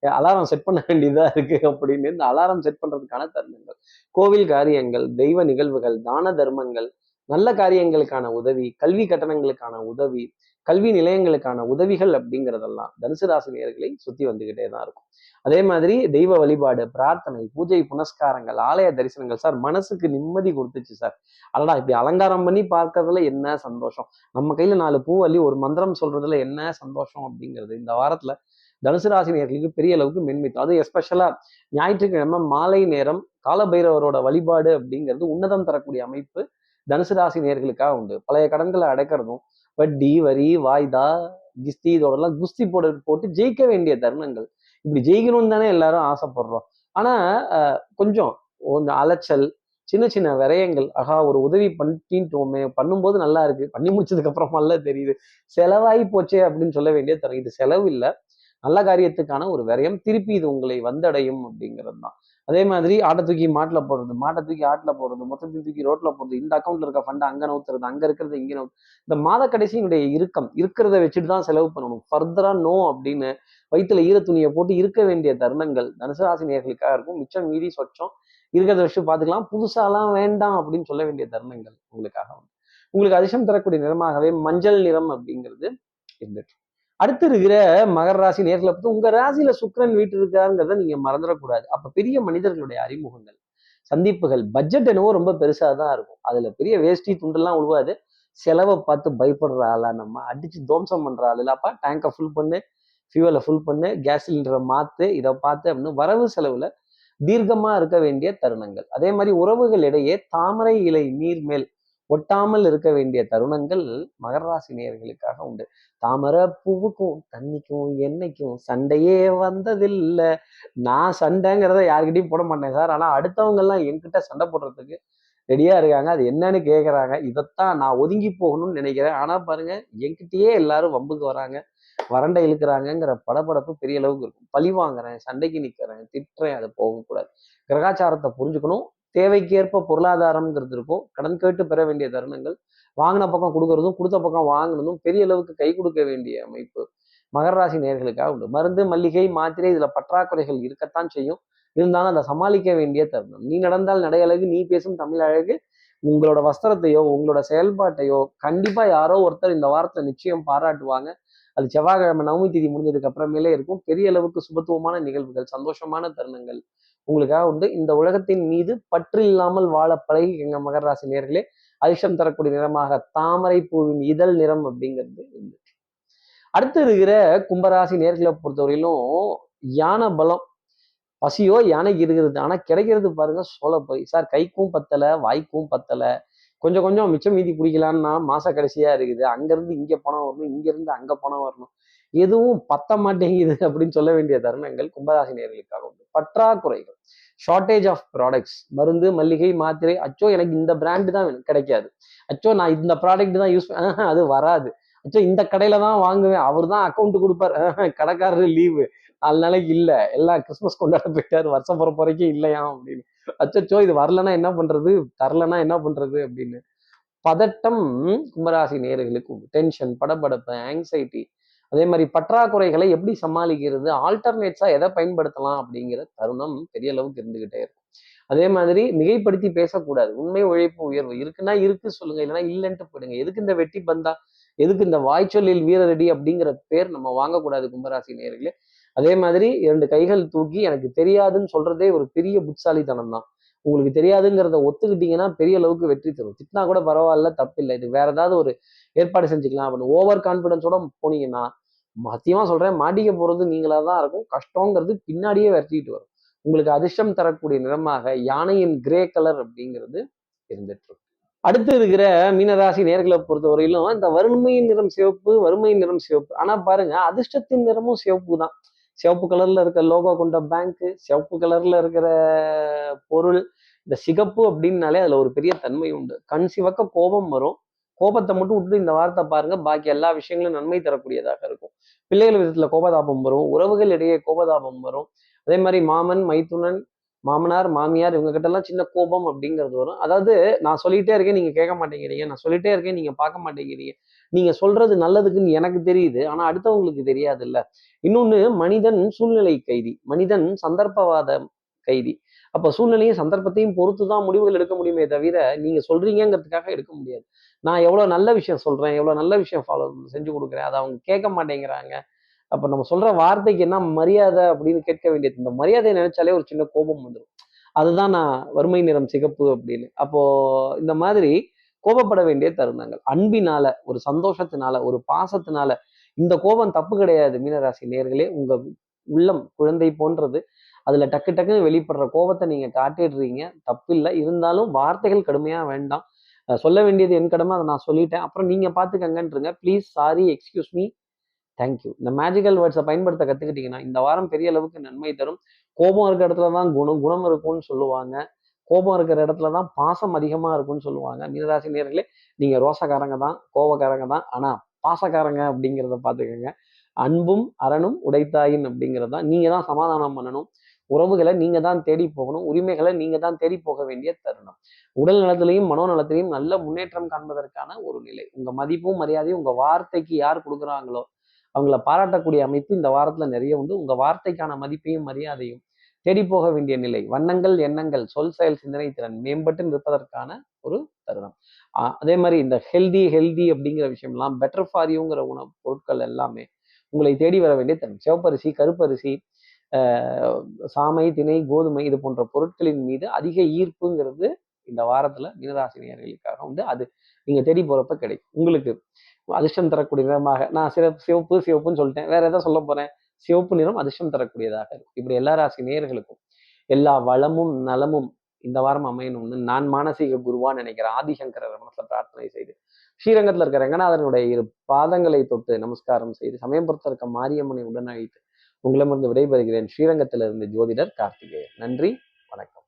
அலாரம் செட் பண்ண வேண்டியதா இருக்கு அப்படின்னு இந்த அலாரம் செட் பண்றதுக்கான தருணங்கள். கோவில் காரியங்கள் தெய்வ நிகழ்வுகள் தான தர்மங்கள் நல்ல காரியங்களுக்கான உதவி கல்வி கட்டணங்களுக்கான உதவி கல்வி நிலையங்களுக்கான உதவிகள் அப்படிங்கிறதெல்லாம் தனுசு ராசி நேர்களை சுத்தி வந்துகிட்டே தான் இருக்கும். அதே மாதிரி தெய்வ வழிபாடு பிரார்த்தனை பூஜை புனஸ்காரங்கள் ஆலய தரிசனங்கள் சார் மனசுக்கு நிம்மதி கொடுத்துச்சு சார். அல்லடா இப்படி அலங்காரம் பண்ணி பார்க்கறதுல என்ன சந்தோஷம்? நம்ம கையில நாலு பூ அள்ளி ஒரு மந்திரம் சொல்றதுல என்ன சந்தோஷம் அப்படிங்கிறது இந்த வாரத்துல தனுசு ராசி நேர்களுக்கு பெரிய அளவுக்கு மென்மித்தம். அது எஸ்பெஷலா ஞாயிற்றுக்கிழமை மாலை நேரம் காலபைரவரோட வழிபாடு அப்படிங்கிறது உன்னதம் தரக்கூடிய அமைப்பு தனுசு ராசி நேர்களுக்காக உண்டு. பழைய கடன்களை அடைக்கிறதும் வட்டி வரி வாய்தா கிஸ்தி இதோடலாம் குஸ்தி போட போட்டு ஜெயிக்க வேண்டிய தருணங்கள். இப்படி ஜெயிக்கணும்னு தானே எல்லாரும் ஆசைப்படுறோம். ஆனா கொஞ்சம் கொஞ்சம் அலைச்சல் சின்ன சின்ன விரயங்கள் ஆகா ஒரு உதவி பண்ணிட்டோமே பண்ணும்போது நல்லா இருக்கு பண்ணி முடிச்சதுக்கு அப்புறமா தெரியுது. செலவாகி போச்சே அப்படின்னு சொல்ல வேண்டிய தரும் இது செலவு இல்லை. நல்ல காரியத்துக்கான ஒரு விரயம் திருப்பி இது உங்களை வந்தடையும் அப்படிங்கிறது தான் அதே மாதிரி ஆட்டை தூக்கி மாட்டில் போடுறது மாட்டை தூக்கி ஆட்டில் போடுறது மொத்தத்தையும் தூக்கி ரோட்டில் போடுறது இந்த அக்கௌண்ட்ல இருக்க ஃபண்டை அங்கே நவுத்துறது அங்கே இருக்கிறது இங்கே நவுத்து இந்த மாத கடைசியினுடைய இறுக்கம் இருக்கிறத வச்சுட்டு தான் செலவு பண்ணணும். ஃபர்தராக நோ அப்படின்னு வயிற்றுல ஈர துணியை போட்டு இருக்க வேண்டிய தருணங்கள் தனுசராசி நேர்களுக்காக இருக்கும். மிச்சம் மீறி சொச்சம் இருக்கிறத வச்சு பார்த்துக்கலாம். புதுசாலாம் வேண்டாம் அப்படின்னு சொல்ல வேண்டிய தருணங்கள் உங்களுக்காக உங்களுக்கு அதிர்ஷ்டம் தரக்கூடிய நிறமாகவே மஞ்சள் நிறம் அப்படிங்கிறது இருந்துட்டு அடுத்து இருக்கிற மகர ராசி நேர்களை பார்த்து உங்க ராசியில சுக்கரன் வீட்டு இருக்காருங்கிறத நீங்க மறந்துடக்கூடாது. அப்ப பெரிய மனிதர்களுடைய அறிமுகங்கள் சந்திப்புகள் பட்ஜெட் என்னவோ ரொம்ப பெருசா தான் இருக்கும். அதுல பெரிய வேஷ்டி துண்டெல்லாம் உழுவாது. செலவை பார்த்து பயப்படுற ஆளா நம்ம அடிச்சு தோம்சம் பண்ற ஆள் இல்லப்பா டேங்கை ஃபுல் பண்ணு ஃபியூவலை ஃபுல் பண்ணு கேஸ் சிலிண்டரை மாத்து இதை பார்த்து அப்படின்னு வரவு செலவுல தீர்க்கமா இருக்க வேண்டிய தருணங்கள். அதே மாதிரி உறவுகள் இடையே தாமரை இலை நீர் மேல் ஒட்டாமல் இருக்க வேண்டிய தருணங்கள் மகர ராசி நேர்களுக்காக உண்டு. தாமரை பூவுக்கும் தண்ணிக்கும் எண்ணெய்க்கும் சண்டையே வந்ததில்லை. நான் சண்டைங்கிறத யாருக்கிட்டையும் போட மாட்டேன் சார். ஆனால் அடுத்தவங்கெல்லாம் என்கிட்ட சண்டை போடுறதுக்கு ரெடியாக இருக்காங்க. அது என்னன்னு கேட்குறாங்க இதைத்தான் நான் ஒதுங்கி போகணும்னு நினைக்கிறேன். ஆனால் பாருங்க என்கிட்டயே எல்லாரும் வம்புக்கு வராங்க. வறண்டை இழுக்கிறாங்கங்கிற படப்படப்பு பெரிய அளவுக்கு இருக்கும். பழி வாங்குறேன் சண்டைக்கு நிற்கிறேன் திட்டுறேன் அதை போகக்கூடாது. கிரகாச்சாரத்தை புரிஞ்சுக்கணும். தேவைக்கேற்ப பொருளாதாரம்ங்கிறது இருக்கும். கடன் கேட்டு பெற வேண்டிய தருணங்கள் வாங்கின பக்கம் கொடுக்கறதும் கொடுத்த பக்கம் வாங்கினதும் பெரிய அளவுக்கு கை கொடுக்க வேண்டிய அமைப்பு மகர ராசி நேர்களுக்காக உண்டு. மருந்து மல்லிகை மாத்திரை இதுல பற்றாக்குறைகள் இருக்கத்தான் செய்யும். இருந்தாலும் அதை சமாளிக்க வேண்டிய தருணம். நீ நடந்தால் நடையழகு நீ பேசும் தமிழ் அழகு உங்களோட வஸ்திரத்தையோ உங்களோட செயல்பாட்டையோ கண்டிப்பா யாரோ ஒருத்தர் இந்த வாரத்தை நிச்சயம் பாராட்டுவாங்க. அது செவ்வாய்க்கிழமை நவமி தேதி முடிஞ்சதுக்கு அப்புறமேலே இருக்கும். பெரிய அளவுக்கு சுபத்துவமான நிகழ்வுகள் சந்தோஷமான தருணங்கள் உங்களுக்காக உண்டு. இந்த உலகத்தின் மீது பற்று இல்லாமல் வாழ பழகி எங்க மகர ராசி நேர்களே அதிர்ஷ்டம் தரக்கூடிய நிறமாக தாமரை பூவின் இதழ் நிறம் அப்படிங்கிறது இருந்துச்சு அடுத்து இருக்கிற கும்பராசி நேர்களை பொறுத்தவரையிலும் யானை பலம். பசியோ யானைக்கு இருக்கிறது ஆனா கிடைக்கிறது பாருங்க சோழ போய் சார் கைக்கும் பத்தல வாய்க்கும் பத்தல. கொஞ்சம் கொஞ்சம் மிச்சம் மீதி பிடிக்கலான்னா மாச கடைசியா இருக்குது. அங்கிருந்து இங்க பணம் வரணும் இங்க இருந்து அங்க பணம் வரணும். எதுவும் பத்த மாட்டேங்குது அப்படின்னு சொல்ல வேண்டிய தருணங்கள் கும்பராசி நேர்களுக்காக உண்டு. பற்றாக்குறைகள். ஷார்டேஜ் ஆஃப் ப்ராடக்ட்ஸ் மருந்து மல்லிகை மாத்திரை. அச்சோ எனக்கு இந்த பிராண்டு தான் கிடைக்காது. அச்சோ நான் இந்த ப்ராடக்ட் தான் யூஸ் அது வராது. அச்சோ இந்த கடையில தான் வாங்குவேன். அவர் தான் அக்கௌண்ட் கொடுப்பார். கடைக்காரர் லீவு நாலு நாளைக்கு இல்லை. எல்லாம் கிறிஸ்மஸ் கொண்டாட போயிட்டார். வருஷம் போற வரைக்கும் இல்லையா அப்படின்னு. அச்சோ இது வரலன்னா என்ன பண்றது? தரலன்னா என்ன பண்றது அப்படின்னு. பதட்டம் கும்பராசி நேர்களுக்கு டென்ஷன் படபடப்பு ஆங்ஸைட்டி அதே மாதிரி பற்றாக்குறைகளை எப்படி சமாளிக்கிறது ஆல்டர்னேட்ஸாக எதை பயன்படுத்தலாம் அப்படிங்கிற தருணம் பெரிய அளவுக்கு இருந்துகிட்டே இருக்கும். அதே மாதிரி மிகைப்படுத்தி பேசக்கூடாது. உண்மை உழைப்பு உயர்வு இருக்குன்னா இருக்கு சொல்லுங்க இல்லைன்னா இல்லைன்ட்டு போயிடுங்க. எதுக்கு இந்த வெட்டி பந்தா? எதுக்கு இந்த வாய்ச்சொல்லில் வீரரடி அப்படிங்கிற பேர் நம்ம வாங்கக்கூடாது கும்பராசி நேர்களே அதே மாதிரி இரண்டு கைகள் தூக்கி எனக்கு தெரியாதுன்னு சொல்றதே ஒரு பெரிய புட்சாலித்தனம் தான். உங்களுக்கு தெரியாதுங்கிறத ஒத்துக்கிட்டீங்கன்னா பெரிய அளவுக்கு வெற்றி தரும். திட்டினா கூட பரவாயில்ல தப்பில்லை. இது வேற ஏதாவது ஒரு ஏற்பாடு செஞ்சுக்கலாம் அப்படின்னு ஓவர் கான்பிடன்ஸோட போனீங்கன்னா சத்தியமா சொல்கிறேன் மாட்டிக்க போகிறது நீங்களாக தான் இருக்கும். கஷ்டங்கிறது பின்னாடியே விரட்டிட்டு வரும். உங்களுக்கு அதிர்ஷ்டம் தரக்கூடிய நிறமாக யானையின் கிரே கலர் அப்படிங்கிறது இருந்துட்டு அடுத்து இருக்கிற மீனராசி நேர்களை பொறுத்தவரையிலும் இந்த வறுமையின் நிறம் சிவப்பு வறுமையின் நிறம் சிவப்பு. ஆனா பாருங்க அதிர்ஷ்டத்தின் நிறமும் சிவப்பு தான். சிவப்பு கலர்ல இருக்கிற லோகோ கொண்ட பேங்க் சிவப்பு கலர்ல இருக்கிற பொருள் இந்த சிகப்பு அப்படின்னாலே அதுல ஒரு பெரிய தன்மை உண்டு. கண் சிவக்க கோபம் வரும். கோபத்தை மட்டும் விட்டுட்டு இந்த வார்த்தை பாருங்க. பாக்கி எல்லா விஷயங்களும் நன்மை தரக்கூடியதாக இருக்கும். பிள்ளைகள் விதத்துல கோபதாபம் வரும். உறவுகள் இடையே கோபதாபம் வரும். அதே மாதிரி மாமன் மைத்துனன் மாமனார் மாமியார் இவங்க கிட்ட எல்லாம் சின்ன கோபம் அப்படிங்கிறது வரும். அதாவது நான் சொல்லிட்டே இருக்கேன் நீங்க கேட்க மாட்டேங்கிறீங்க. நான் சொல்லிட்டே இருக்கேன் நீங்க பார்க்க மாட்டேங்கிறீங்க. நீங்க சொல்றது நல்லதுக்குன்னு எனக்கு தெரியுது. ஆனா அடுத்தவங்களுக்கு தெரியாது இல்ல இன்னொன்னு மனிதன் சூழ்நிலை கைதி. மனிதன் சந்தர்ப்பவாத கைதி. அப்போ சூழ்நிலையும் சந்தர்ப்பத்தையும் பொறுத்து தான் முடிவுகள் எடுக்க முடியுமே தவிர நீங்கள் சொல்கிறீங்கிறதுக்காக எடுக்க முடியாது. நான் எவ்வளோ நல்ல விஷயம் சொல்றேன் எவ்வளோ நல்ல விஷயம் ஃபாலோ செஞ்சு கொடுக்குறேன் அதை அவங்க கேட்க மாட்டேங்கிறாங்க. அப்போ நம்ம சொல்ற வார்த்தைக்கு என்ன மரியாதை அப்படின்னு கேட்க வேண்டியது இந்த மரியாதையை நினைச்சாலே ஒரு சின்ன கோபம் வந்துடும் அதுதான் நான் வறுமை நிறம் சிகப்பு அப்படின்னு. அப்போ இந்த மாதிரி கோபப்பட வேண்டிய தருணங்கள். அன்பினால ஒரு சந்தோஷத்தினால ஒரு பாசத்தினால இந்த கோபம் தப்பு கிடையாது. மீனராசி நேர்களே உங்க உள்ளம் குழந்தை போன்றது. அதுல டக்கு டக்குன்னு வெளிப்படுற கோபத்தை நீங்க காட்டிடுறீங்க. தப்பில்லை. இருந்தாலும் வார்த்தைகள் கடுமையா வேண்டாம். சொல்ல வேண்டியது என் கடமை அதை நான் சொல்லிட்டேன். அப்புறம் நீங்க பாத்துக்கங்கன்றங்க. Please sorry excuse me thank you இந்த மேஜிக்கல் வேர்ட்ஸை பயன்படுத்த கத்துக்கிட்டீங்கன்னா இந்த வாரம் பெரிய அளவுக்கு நன்மை தரும். கோபம் இருக்கிற இடத்துல தான் குணம் குணம் இருக்கும்னு சொல்லுவாங்க. கோபம் இருக்கிற இடத்துல தான் பாசம் அதிகமாக இருக்கும்னு சொல்லுவாங்க. மீனராசி நேர்களே நீங்கள் ரோசக்காரங்க தான் கோபக்காரங்க தான். ஆனால் பாசக்காரங்க அப்படிங்கிறத பார்த்துக்கோங்க அன்பும் அரணும் உடைத்தாயின் அப்படிங்கிறது தான் நீங்கள் தான் சமாதானம் பண்ணணும். உறவுகளை நீங்க தான் தேடி போகணும் உரிமைகளை நீங்க தான் தேடி போக வேண்டிய தருணம். உடல் நலத்திலையும் மனோநலத்திலையும் நல்ல முன்னேற்றம் காண்பதற்கான ஒரு நிலை. உங்க மதிப்பும் மரியாதையும் உங்க வார்த்தைக்கு யார் கொடுக்குறாங்களோ அவங்கள பாராட்டக்கூடிய அமைப்பு இந்த வாரத்துல நிறைய உண்டு. உங்க வார்த்தைக்கான மதிப்பையும் மரியாதையும் தேடி போக வேண்டிய நிலை. வண்ணங்கள் எண்ணங்கள் சொல் செயல் சிந்தனை திறன் மேம்பட்டு நிற்பதற்கான ஒரு தருணம். அதே மாதிரி இந்த ஹெல்தி ஹெல்தி அப்படிங்கிற விஷயம்லாம் பெட்டர் ஃபார் யூங்கிற உணவு பொருட்கள் எல்லாமே உங்களை தேடி வர வேண்டிய தருணம். சிவப்பரிசி கருப்பரிசி சாமை திணை கோதுமை இது போன்ற பொருட்களின் மீது அதிக ஈர்ப்புங்கிறது இந்த வாரத்துல மீனராசினியர்களுக்காக உண்டு. அது நீங்க தேடி போறப்ப கிடைக்கும். உங்களுக்கு அதிர்ஷ்டம் தரக்கூடிய நிறமாக நான் சிறப்பு சிவப்பு சிவப்புன்னு சொல்லிட்டேன். வேற எதாவது சொல்ல போறேன்? சிவப்பு நிறம் அதிர்ஷ்டம் தரக்கூடியதாக இருக்கும். இப்படி எல்லா ராசி நேர்களுக்கும் எல்லா வளமும் நலமும் இந்த வாரம் அமையணும்னு நான் மானசீக குருவா நினைக்கிறேன் ஆதிசங்கரர் மனசுல பிரார்த்தனை செய்து ஸ்ரீரங்கத்துல இருக்கிற ரங்கநாதனுடைய இரு பாதங்களை தொட்டு நமஸ்காரம் செய்து சமயபுரத்தில் இருக்க மாரியம்மனை உடன் அழைத்து உங்களிடமிருந்து விடைபெறுகிறேன் ஸ்ரீரங்கத்திலிருந்து ஜோதிடர் கார்த்திகேயன். நன்றி வணக்கம்.